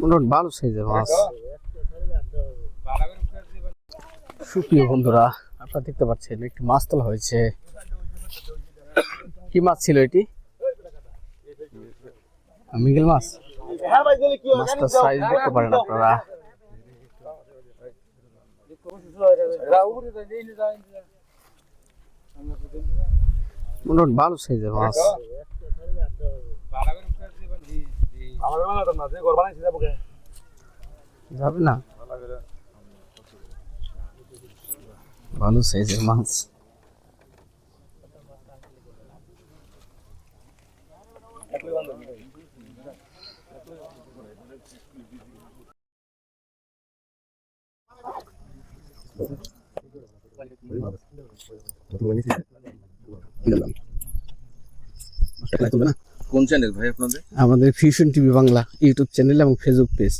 মোটামুটি ভালো সাইজের মাছ। সুপ্রিয় বন্ধুরা আপনারা দেখতে পাচ্ছেন একটি মাছ তোলা হয়েছে। কি মাছ ছিল এটি? মিগেল মাছ? মাছটার সাইজ দেখতে পারেন আপনারা। মোটামুটি ভালো সাইজের মাছ। যাবে না? ভালো সাইজের মাছ। কোন চ্যানেল ভাই আপনাদের? আমাদের Fusion TV Bangla YouTube channel এবং ফেসবুক পেজ